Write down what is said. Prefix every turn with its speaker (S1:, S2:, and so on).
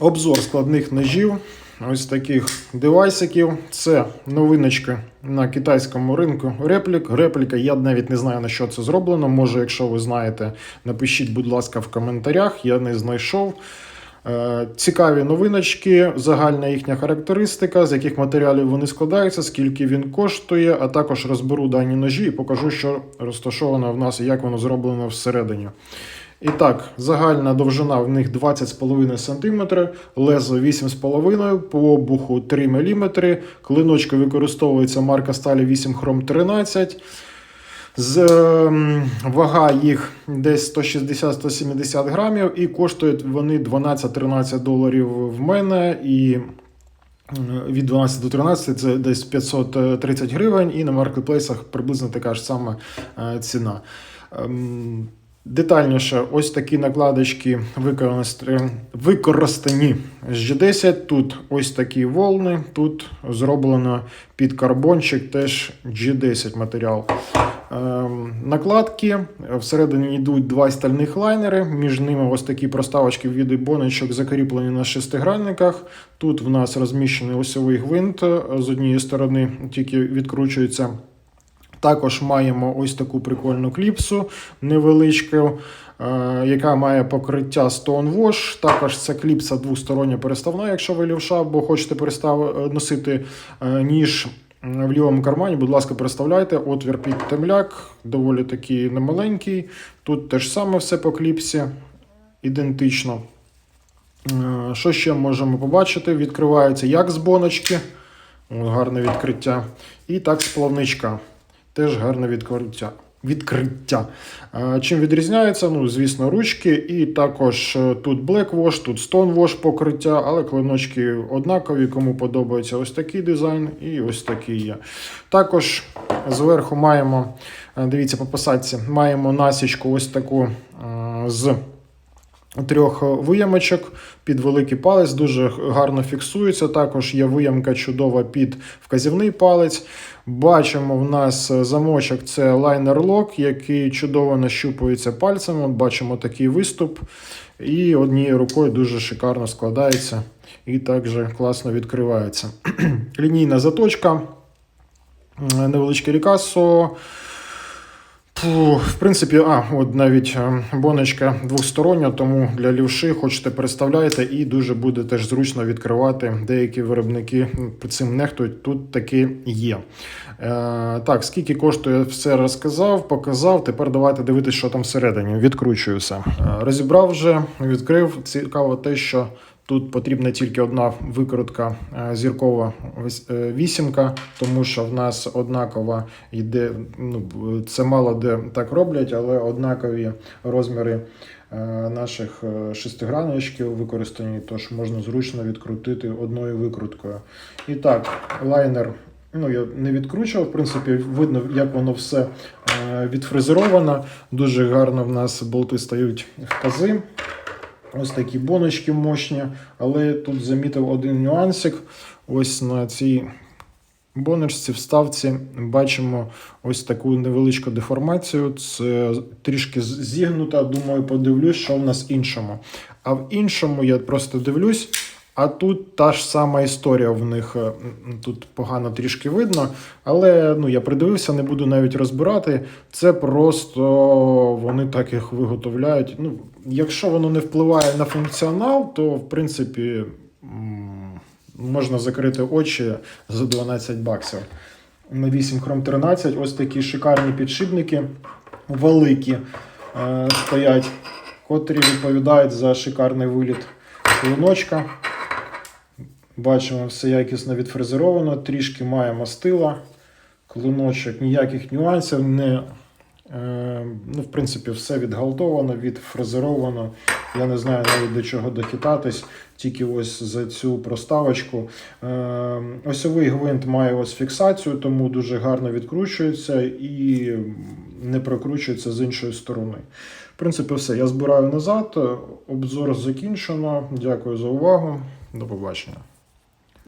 S1: Обзор складних ножів. Ось таких девайсиків. Це новиночки на китайському ринку. Реплік. Репліка, я навіть не знаю на що це зроблено. Може, якщо ви знаєте, напишіть, будь ласка, в коментарях. Я не знайшов. Е, Цікаві новиночки, загальна їхня характеристика, з яких матеріалів вони складаються, скільки він коштує, а також розберу дані ножі і покажу, що розташовано в нас і як воно зроблено всередині. І так, загальна довжина в них 20,5 см, лезо 8,5 по обуху 3 мм, клиночки використовується марка сталі 8 хром 13 з ем, вага їх десь 160-170 грамів, і коштують вони 12-13 доларів в мене. І від 12 до 13 це десь 530 гривень, і на маркетплейсах приблизно така ж сама е, ціна. Детальніше, ось такі накладочки використані з G10. Тут ось такі волни, тут зроблено під карбончик теж G10 матеріал. Ем, накладки. Всередині йдуть два стальних лайнери, між ними ось такі проставочки в віді боночок закріплені на шестигранниках. Тут в нас розміщений осьовий гвинт е, з однієї сторони, тільки відкручується. Також маємо ось таку прикольну кліпсу невеличку, е, яка має покриття Stone Wash. Також ця кліпса двостороння переставна, якщо ви лівша, або хочете перестав... е, носити е, ніж в лівому кармані, будь ласка, переставляйте. Отвір під темляк, доволі такий немаленький. Тут теж саме все по кліпсі, ідентично. Що ще можемо побачити? Відкривається як з боночки, гарне відкриття, і так з плавничка. Теж гарне відкриття. Відкриття. Чим відрізняється? Ну, звісно, ручки, і також е, тут Black Wash, тут Stone Wash покриття, але клиночки однакові, кому подобається ось такий дизайн і ось такий є. Також зверху маємо, е, дивіться, по посадці, маємо насічку ось таку е, з трьох виямочок під великий палець, дуже гарно фіксується. Також є виямка чудова під вказівний палець. Бачимо, в нас замочок це лайнер лок, який чудово нащупується пальцем. Бачимо такий виступ. І однією рукою дуже шикарно складається і також класно відкривається. Лінійна заточка, невеличке рікасо. В принципі, а, от навіть е, боночка двостороння, тому для лівши хочете переставляєте і дуже буде теж зручно відкривати. Деякі виробники цим нехтують, тут таки є. Е, так, скільки коштує, все розказав, показав. Тепер давайте дивитися, що там всередині. Відкручую все. Е, розібрав вже, відкрив. Цікаво те, що Тут потрібна тільки одна викрутка е, зіркова е, вісімка, тому що в нас однакова йде. Ну це мало де так роблять, але однакові розміри е, наших шестиграночків використані, тож можна зручно відкрутити одною викруткою. І так, лайнер. Ну, я не відкручував, в принципі, видно, як воно все відфрезеровано. Дуже гарно в нас болти стають в пази. Ось такі боночки мощні, але тут замітив один нюансик. Ось на цій боночці, вставці бачимо ось таку невеличку деформацію. Це трішки зігнута. Думаю, подивлюсь, що в нас іншому. А в іншому я просто дивлюсь. А тут та ж сама історія в них е, тут погано трішки видно, але ну я придивився, не буду навіть розбирати. Це просто вони так їх виготовляють. Ну, якщо воно не впливає на функціонал, то в принципі можна закрити очі за 12 баксів. На 8 хром 13 ось такі шикарні підшипники, великі е, стоять, котрі відповідають за шикарний виліт клиночка. Бачимо, все якісно відфрезеровано, трішки має мастила, клиночок, ніяких нюансів. Не, е, ну, в принципі, все відгалтовано, відфрезеровано. Я не знаю навіть до чого дохитатись, тільки ось за цю проставочку. Е, осьовий гвинт має ось фіксацію, тому дуже гарно відкручується і не прокручується з іншої сторони. В принципі, все. Я збираю назад. Обзор закінчено. Дякую за увагу. До побачення.